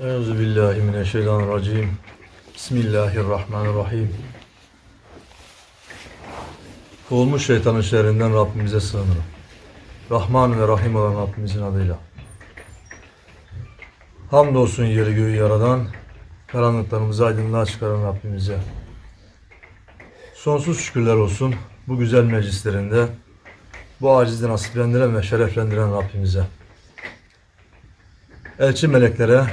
Euzu billahi mineşşeytanirracim. Bismillahirrahmanirrahim. Kovulmuş şeytanın şerrinden Rabbimize sığınırım. Rahman ve Rahim olan Rabbimizin adıyla. Hamdolsun yeri göğü yaradan, karanlıklarımızı aydınlığa çıkaran Rabbimize. Sonsuz şükürler olsun bu güzel meclislerinde, bu acizde nasiplendiren ve şereflendiren Rabbimize. Elçi meleklere,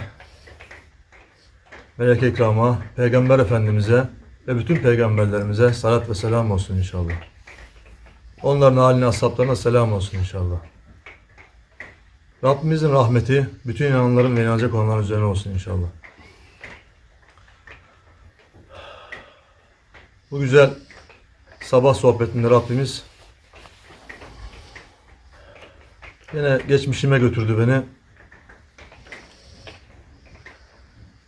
melek ikrama, peygamber efendimize ve bütün peygamberlerimize salat ve selam olsun inşallah. Onların haline, ashablarına selam olsun inşallah. Rabbimizin rahmeti bütün inananların ve inanacak olanların üzerine olsun inşallah. Bu güzel sabah sohbetinde Rabbimiz yine geçmişime götürdü beni.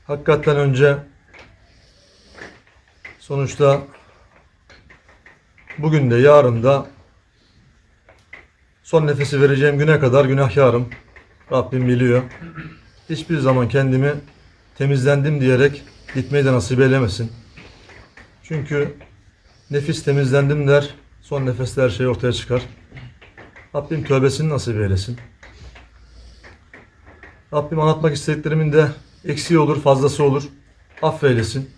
Hakikaten önce sonuçta bugün de yarın da son nefesi vereceğim güne kadar günahkarım. Rabbim biliyor. Hiçbir zaman kendimi temizlendim diyerek gitmeyi de nasip eylemesin. Çünkü nefis temizlendim der. Son nefeste her şey ortaya çıkar. Rabbim tövbesini nasip eylesin. Rabbim anlatmak istediklerimin de eksiği olur, fazlası olur. Affeylesin.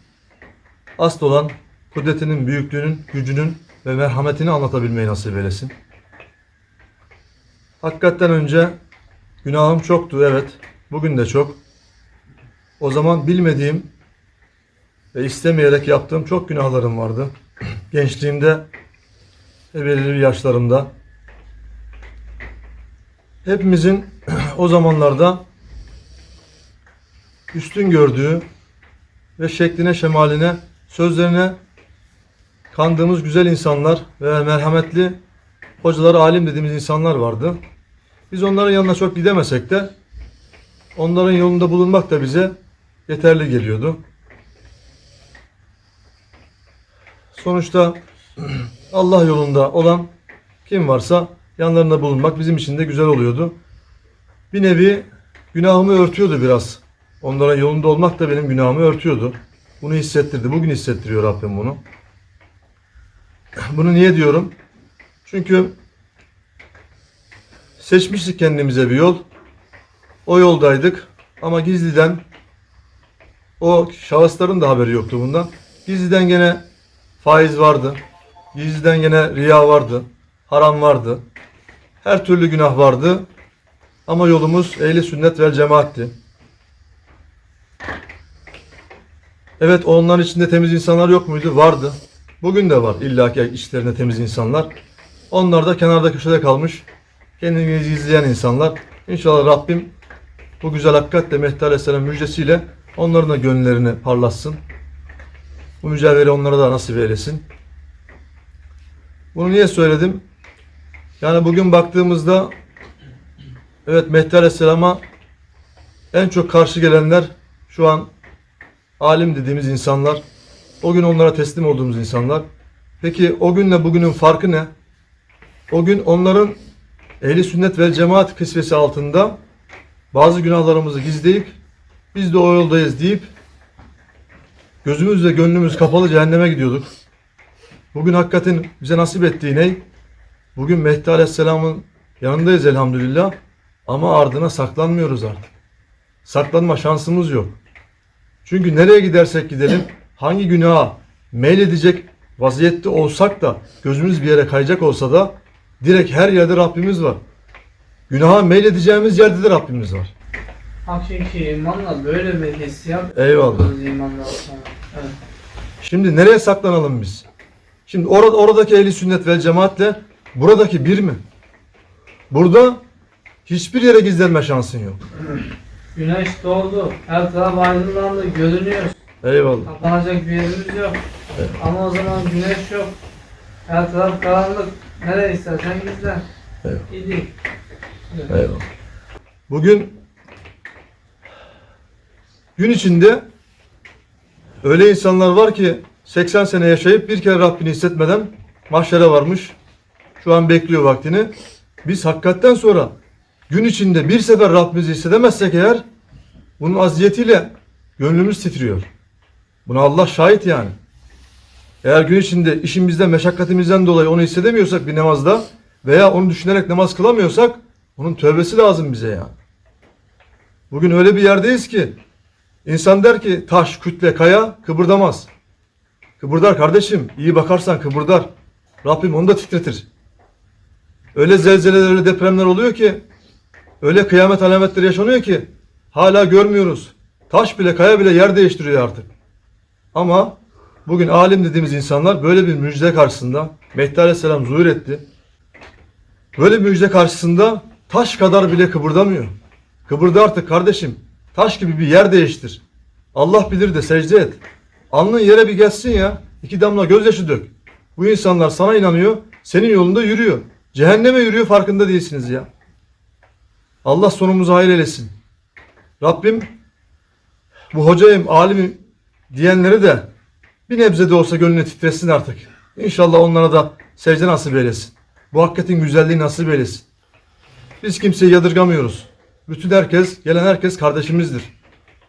Asıl olan kudretinin, büyüklüğünün, gücünün ve merhametini anlatabilmeyi nasip eylesin. Hakikaten önce günahım çoktu, evet. Bugün de çok. O zaman bilmediğim ve istemeyerek yaptığım çok günahlarım vardı. Gençliğimde ve belirli yaşlarımda. Hepimizin o zamanlarda üstün gördüğü ve şekline, şemaline, sözlerine kandığımız güzel insanlar ve merhametli hocalar, alim dediğimiz insanlar vardı. Biz onların yanına çok gidemesek de onların yolunda bulunmak da bize yeterli geliyordu. Sonuçta Allah yolunda olan kim varsa yanlarında bulunmak bizim için de güzel oluyordu. Bir nevi günahımı örtüyordu biraz. Onlara yolunda olmak da benim günahımı örtüyordu. Bunu hissettirdi. Bugün hissettiriyor Rabbim bunu. Bunu niye diyorum? Çünkü seçmiştik kendimize bir yol. O yoldaydık ama gizliden o şahısların da haberi yoktu bundan. Gizliden gene faiz vardı. Gizliden gene riya vardı. Haram vardı. Her türlü günah vardı. Ama yolumuz ehli sünnet vel cemaatti. Evet onların içinde temiz insanlar yok muydu? Vardı. Bugün de var illaki içlerinde temiz insanlar. Onlar da kenarda köşede kalmış. Kendini izleyen insanlar. İnşallah Rabbim bu güzel hakikatle Mehdi Aleyhisselam müjdesiyle onların da gönüllerini parlatsın. Bu mücevheri onlara da nasip eylesin. Bunu niye söyledim? Yani bugün baktığımızda evet Mehdi Aleyhisselam'a en çok karşı gelenler şu an alim dediğimiz insanlar, o gün onlara teslim olduğumuz insanlar. Peki o günle bugünün farkı ne? O gün onların ehli sünnet ve cemaat kısvesi altında bazı günahlarımızı gizleyip biz de o yoldayız deyip gözümüz ve gönlümüz kapalı cehenneme gidiyorduk. Bugün hakikaten bize nasip ettiği ne? Bugün Mehdi Aleyhisselam'ın yanındayız elhamdülillah ama ardına saklanmıyoruz artık. Saklanma şansımız yok. Çünkü nereye gidersek gidelim hangi günaha meyledecek vaziyette olsak da gözümüz bir yere kayacak olsa da direkt her yerde Rabbimiz var. Günaha meyledeceğimiz yerde de Rabbimiz var. Hakiki imanla böyle bir hissiyat Eyvallah. sonra. Evet. Şimdi nereye saklanalım biz? Şimdi orada oradaki ehli sünnet ve cemaatle buradaki bir mi? Burada hiçbir yere gizlenme şansın yok. Güneş doğdu. Her taraf aydınlandı. Görünüyoruz. Eyvallah. Kapanacak bir yerimiz yok. Ama o zaman güneş yok. Her taraf karanlık. Nereye istersen gizlen. Eyvallah. Evet. Eyvallah. Bugün gün içinde öyle insanlar var ki 80 sene yaşayıp bir kere Rabbini hissetmeden mahşere varmış. Şu an bekliyor vaktini. Biz hakikaten sonra gün içinde bir sefer Rabbimizi hissedemezsek eğer bunun aziyetiyle gönlümüz titriyor. Buna Allah şahit yani. Eğer gün içinde işimizden, meşakkatimizden dolayı onu hissedemiyorsak bir namazda veya onu düşünerek namaz kılamıyorsak onun tövbesi lazım bize yani. Bugün öyle bir yerdeyiz ki insan der ki taş, kütle, kaya kıpırdamaz. Kıpırdar kardeşim. iyi bakarsan kıpırdar. Rabbim onu da titretir. Öyle zelzeleler, öyle depremler oluyor ki öyle kıyamet alametleri yaşanıyor ki hala görmüyoruz. Taş bile, kaya bile yer değiştiriyor artık. Ama bugün alim dediğimiz insanlar böyle bir müjde karşısında Mehdi Aleyhisselam zuhur etti. Böyle bir müjde karşısında taş kadar bile kıpırdamıyor. Kıpırda artık kardeşim. Taş gibi bir yer değiştir. Allah bilir de secde et. Alnın yere bir gelsin ya. İki damla gözyaşı dök. Bu insanlar sana inanıyor. Senin yolunda yürüyor. Cehenneme yürüyor farkında değilsiniz ya. Allah sonumuzu hayır eylesin. Rabbim bu hocayım, alimim diyenleri de bir nebze de olsa gönlüne titresin artık. İnşallah onlara da secde nasip eylesin. Bu hakikatin güzelliği nasip eylesin. Biz kimseyi yadırgamıyoruz. Bütün herkes, gelen herkes kardeşimizdir.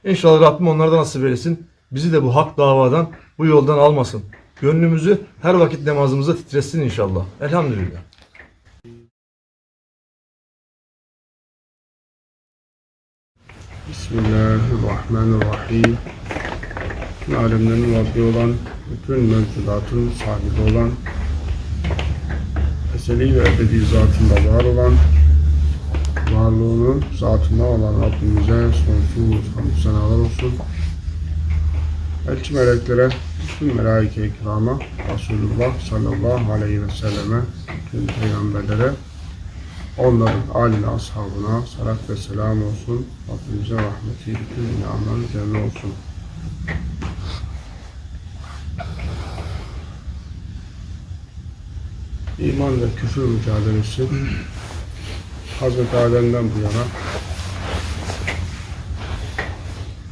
İnşallah Rabbim onlardan nasip eylesin. Bizi de bu hak davadan, bu yoldan almasın. Gönlümüzü her vakit namazımıza titresin inşallah. Elhamdülillah. Bismillahirrahmanirrahim. Bütün alemlerin Rabbi olan, bütün mevcudatın sahibi olan, eseli ve ebedi zatında var olan, varlığının zatında olan Rabbimize sonsuz hamd senalar olsun. Elçi meleklere, bütün melaike-i kirama, Resulullah sallallahu aleyhi ve selleme, bütün peygamberlere, Onların âline, ashabına salat ve selam olsun. Rabbimize rahmeti, bütün inanların üzerine olsun. İman ve küfür mücadelesi Hazreti Adem'den bu yana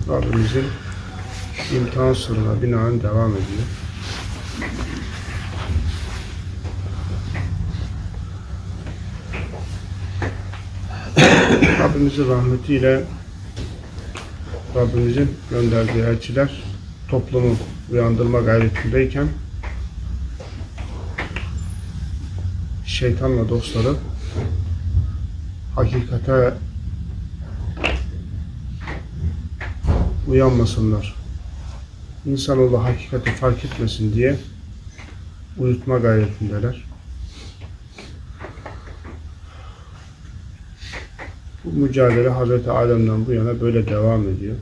Rabbimizin imtihan sırrına binaen devam ediyor. Rabbimizin rahmetiyle Rabbimizin gönderdiği elçiler toplumu uyandırma gayretindeyken şeytanla dostları hakikate uyanmasınlar. İnsanoğlu hakikati fark etmesin diye uyutma gayretindeler. Bu mücadele Hazreti Adem'den bu yana böyle devam ediyor.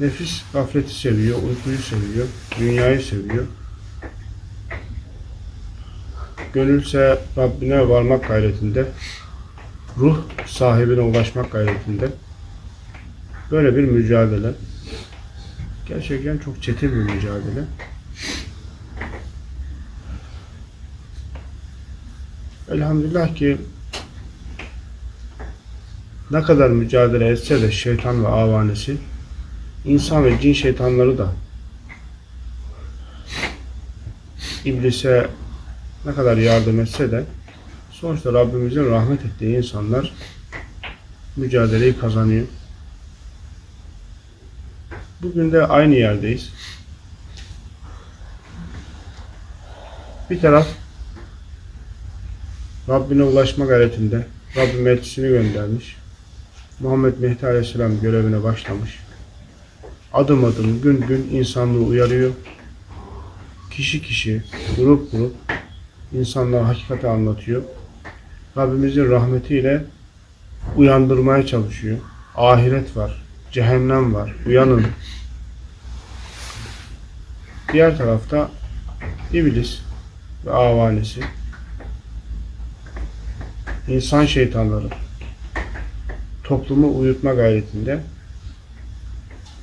Nefis gafleti seviyor, uykuyu seviyor, dünyayı seviyor. Gönülse Rabbine varmak gayretinde, ruh sahibine ulaşmak gayretinde. Böyle bir mücadele. Gerçekten çok çetin bir mücadele. Elhamdülillah ki ne kadar mücadele etse de şeytan ve avanesi, insan ve cin şeytanları da iblise ne kadar yardım etse de sonuçta Rabbimizin rahmet ettiği insanlar mücadeleyi kazanıyor. Bugün de aynı yerdeyiz. Bir taraf Rabbine ulaşma gayretinde Rabbim elçisini göndermiş. Muhammed Mehdi Aleyhisselam görevine başlamış. Adım adım, gün gün insanlığı uyarıyor. Kişi kişi, grup grup insanlara hakikati anlatıyor. Rabbimizin rahmetiyle uyandırmaya çalışıyor. Ahiret var, cehennem var, uyanın. Diğer tarafta iblis ve avanesi, insan şeytanları, toplumu uyutma gayretinde.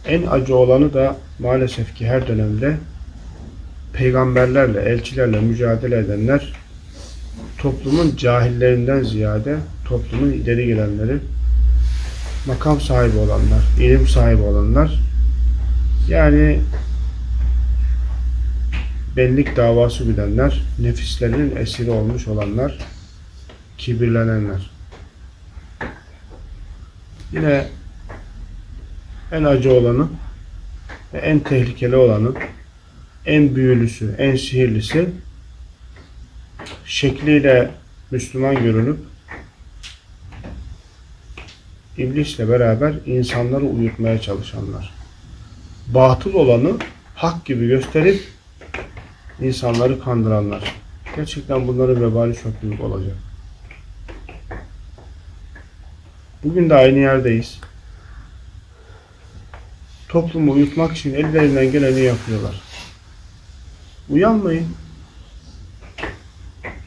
En acı olanı da maalesef ki her dönemde peygamberlerle, elçilerle mücadele edenler toplumun cahillerinden ziyade toplumun ileri gelenleri, makam sahibi olanlar, ilim sahibi olanlar yani benlik davası güdenler, nefislerinin esiri olmuş olanlar, kibirlenenler. Yine en acı olanı ve en tehlikeli olanı, en büyülüsü, en sihirlisi şekliyle Müslüman görünüp iblisle beraber insanları uyutmaya çalışanlar. Batıl olanı hak gibi gösterip insanları kandıranlar. Gerçekten bunların vebali çok büyük olacak. Bugün de aynı yerdeyiz. Toplumu uyutmak için ellerinden geleni yapıyorlar. Uyanmayın.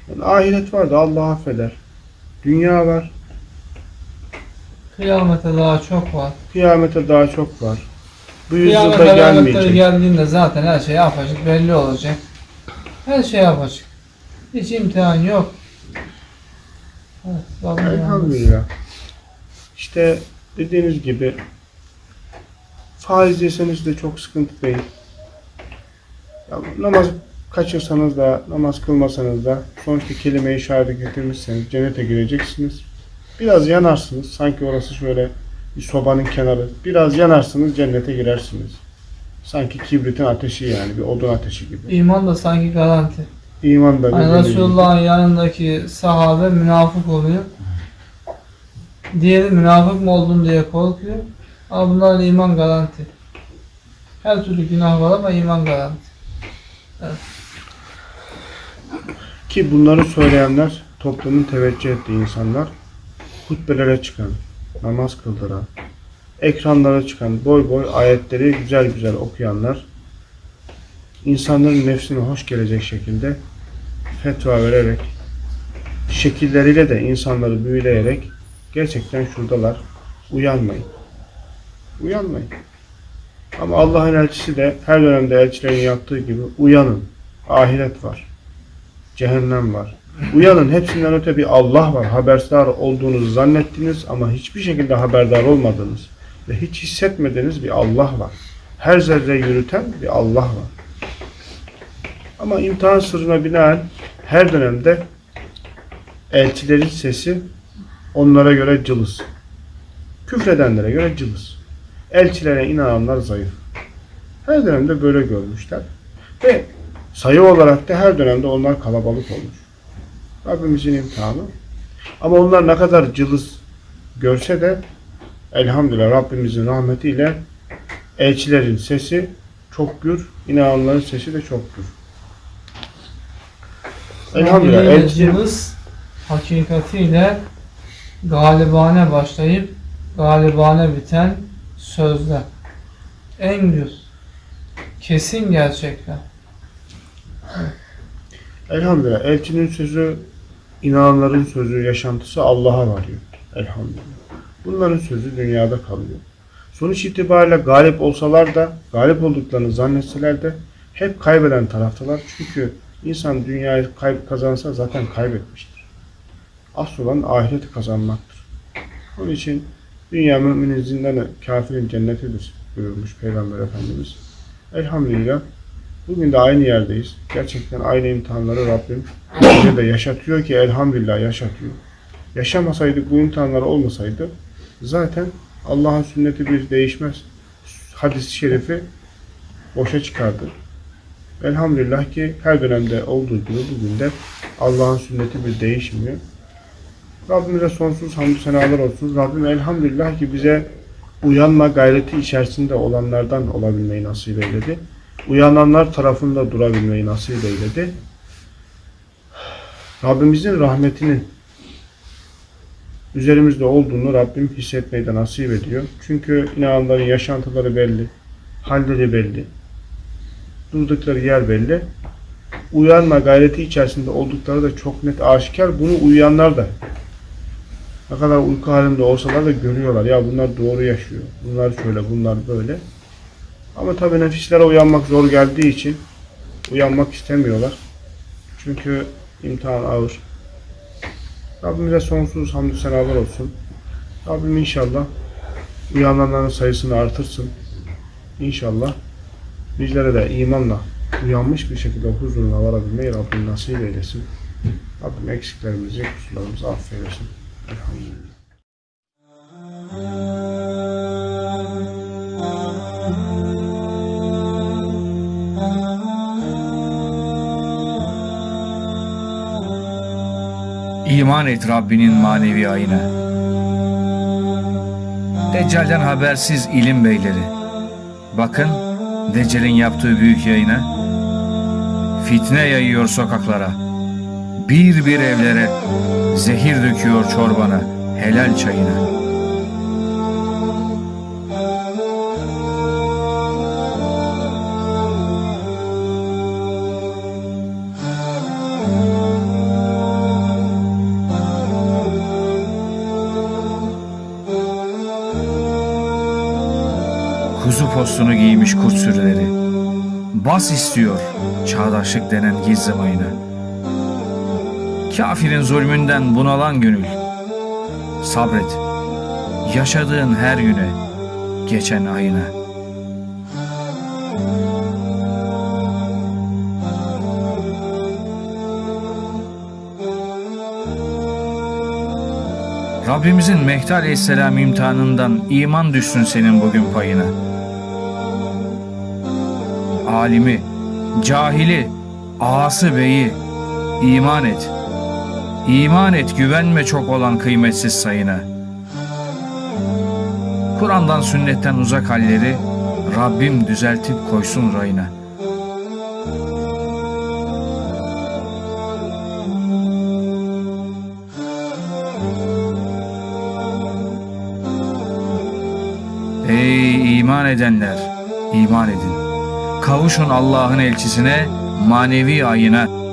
Yani ahiret var da Allah affeder. Dünya var. Kıyamete daha çok var. Kıyamete daha çok var. Bu yüzyılda gelmeyecek. geldiğinde zaten her şey apaçık belli olacak. Her şey apaçık. Hiç imtihan yok. Evet. Elhamdülillah. İşte dediğiniz gibi faiz yeseniz de çok sıkıntı değil. Ya, namaz kaçırsanız da, namaz kılmasanız da sonuçta kelime-i şehadet getirmişseniz cennete gireceksiniz. Biraz yanarsınız. Sanki orası şöyle bir sobanın kenarı. Biraz yanarsınız cennete girersiniz. Sanki kibritin ateşi yani bir odun ateşi gibi. İman da sanki garanti. İman da Hani. Resulullah'ın yanındaki sahabe münafık oluyor. Diğeri münafık mı oldum diye korkuyor. Ama bunların iman garanti. Her türlü günah var ama iman garanti. Ki bunları söyleyenler toplumun teveccüh ettiği insanlar hutbelere çıkan, namaz kıldıran, ekranlara çıkan boy boy ayetleri güzel güzel okuyanlar insanların nefsine hoş gelecek şekilde fetva vererek şekilleriyle de insanları büyüleyerek gerçekten şuradalar. Uyanmayın. Uyanmayın. Ama Allah'ın elçisi de her dönemde elçilerin yaptığı gibi uyanın. Ahiret var. Cehennem var. Uyanın hepsinden öte bir Allah var. Haberdar olduğunuzu zannettiniz ama hiçbir şekilde haberdar olmadınız. Ve hiç hissetmediğiniz bir Allah var. Her zerre yürüten bir Allah var. Ama imtihan sırrına binaen her dönemde elçilerin sesi onlara göre cılız. Küfredenlere göre cılız. Elçilere inananlar zayıf. Her dönemde böyle görmüşler. Ve sayı olarak da her dönemde onlar kalabalık olmuş. Rabbimizin imtihanı. Ama onlar ne kadar cılız görse de elhamdülillah Rabbimizin rahmetiyle elçilerin sesi çok gür, inananların sesi de çok gür. Elhamdülillah elçi, Elçimiz hakikatiyle galibane başlayıp galibane biten sözler. En gür. Kesin gerçekler. elhamdülillah elçinin sözü, inananların sözü, yaşantısı Allah'a varıyor. Elhamdülillah. Bunların sözü dünyada kalıyor. Sonuç itibariyle galip olsalar da, galip olduklarını zannetseler de hep kaybeden taraftalar. Çünkü insan dünyayı kazansa zaten kaybetmiştir. Asıl olan ahireti kazanmaktır. Onun için dünya müminin zindanı, kafirin cennetidir buyurmuş Peygamber Efendimiz. Elhamdülillah bugün de aynı yerdeyiz. Gerçekten aynı imtihanları Rabbim bize de yaşatıyor ki elhamdülillah yaşatıyor. Yaşamasaydık bu imtihanlar olmasaydı zaten Allah'ın sünneti bir değişmez. Hadis-i şerifi boşa çıkardı. Elhamdülillah ki her dönemde olduğu gibi bugün de Allah'ın sünneti bir değişmiyor. Rabbimize sonsuz hamdü senalar olsun. Rabbim elhamdülillah ki bize uyanma gayreti içerisinde olanlardan olabilmeyi nasip eyledi. Uyananlar tarafında durabilmeyi nasip eyledi. Rabbimizin rahmetinin üzerimizde olduğunu Rabbim hissetmeyi de nasip ediyor. Çünkü inananların yaşantıları belli, halleri belli, durdukları yer belli. Uyanma gayreti içerisinde oldukları da çok net aşikar. Bunu uyuyanlar da ne kadar uyku halinde olsalar da görüyorlar. Ya bunlar doğru yaşıyor. Bunlar şöyle, bunlar böyle. Ama tabii nefislere uyanmak zor geldiği için uyanmak istemiyorlar. Çünkü imtihan ağır. Rabbimize sonsuz hamdü senalar olsun. Rabbim inşallah uyananların sayısını artırsın. İnşallah bizlere de imanla uyanmış bir şekilde huzuruna varabilmeyi Rabbim nasip eylesin. Rabbim eksiklerimizi, kusurlarımızı affeylesin. İman et Rabbinin manevi ayına. Deccal'den habersiz ilim beyleri. Bakın Deccal'in yaptığı büyük yayına. Fitne yayıyor sokaklara. Bir bir evlere zehir döküyor çorbana, helal çayına. Kuzu postunu giymiş kurt sürüleri. Bas istiyor çağdaşlık denen gizli mayına. Kafirin zulmünden bunalan gönül. Sabret. Yaşadığın her güne, geçen ayına. Rabbimizin Mehdi Aleyhisselam imtihanından iman düşsün senin bugün payına. Alimi, cahili, ağası beyi, iman et. İman et güvenme çok olan kıymetsiz sayına. Kur'an'dan sünnetten uzak halleri Rabbim düzeltip koysun rayına. Ey iman edenler, iman edin. Kavuşun Allah'ın elçisine, manevi ayına.